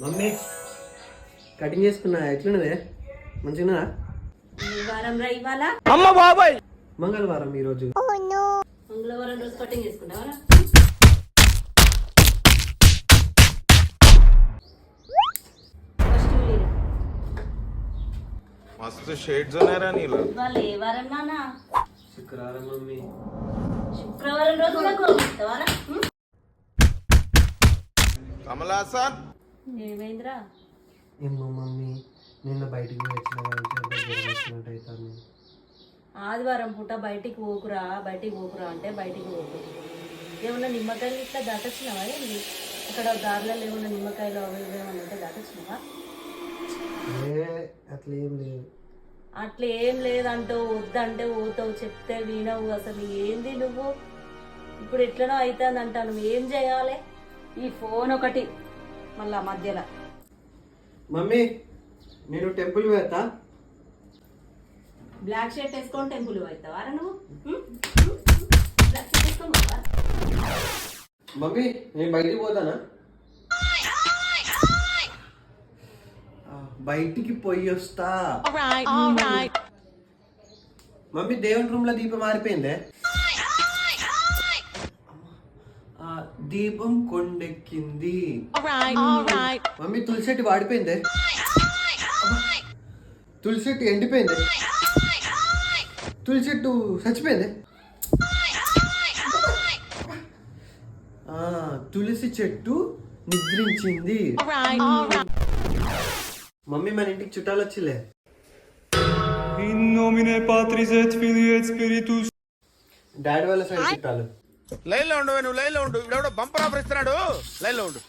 Mummy cutting చేసుకున్నా ఎట్లున్నదే? మంచిగా అమ్మ బాబాయ్! మంగళవారం ఈ రోజు. Oh మంగళవారం రోజు కటింగ్ మస్తు షేడ్స్ ఉన్నాయరా శుక్రవారం మమ్మీ. శుక్రవారం రోజు కమలాసన్ ఏమైందిరా? ఏమో మమ్మీ నిన్న బయటికి వచ్చిన వచ్చినట్టు అవుతాను ఆదివారం పూట బయటికి పోకురా బయటికి పోకురా అంటే బయటికి పోకు. ఏమన్నా నిమ్మకాయలు ఇట్లా దాటొచ్చినావా ఏంది? అక్కడ దారిలో ఏమన్నా నిమ్మకాయలు అవి ఏమన్నా ఉంటే దాటొచ్చినావా? అట్లా ఏం లేదు. అట్లా ఏం లేదంటావు వద్దంటే పోతావు చెప్తే వినవు అసలు ఏంది నువ్వు? ఇప్పుడు ఎట్లనో అవుతుంది అంటా నువ్వు ఏం చేయాలి? ఈ ఫోన్ ఒకటి మళ్ళా మధ్యలో. మమ్మీ నేను టెంపుల్ పోతా. బ్లాక్ షర్ట్ వేసుకొని టెంపుల్ అవుతావా నువ్వు? హ్మ్? బ్లాక్ షర్ట్ వేసుకొని పోతావా? మమ్మీ నేను బయటికి పోతానా? ఆ, బయటికి పోయి వస్తా. మమ్మీ దేవుని రూమ్లో దీపం మారిపోయిందే దీపం కొండెక్కింది. మమ్మీ తులసి చెట్టు వాడిపోయిందే. తులసి చెట్టు ఎండిపోయింది. తులసి చెట్టు చచ్చిపోయింది. ఆ, తులసి చెట్టు నిద్రించింది. మమ్మీ మన ఇంటికి చుట్టాలు వచ్చిలే డాడీ వాళ్ళ సైడ్ చుట్టాలు. లైన్లో ఉండు నువ్వు లైన్లో ఉండు. ఇవిడెవడో బంపర్ ఆఫర్ ఇస్తున్నాడు. లైన్లో ఉండు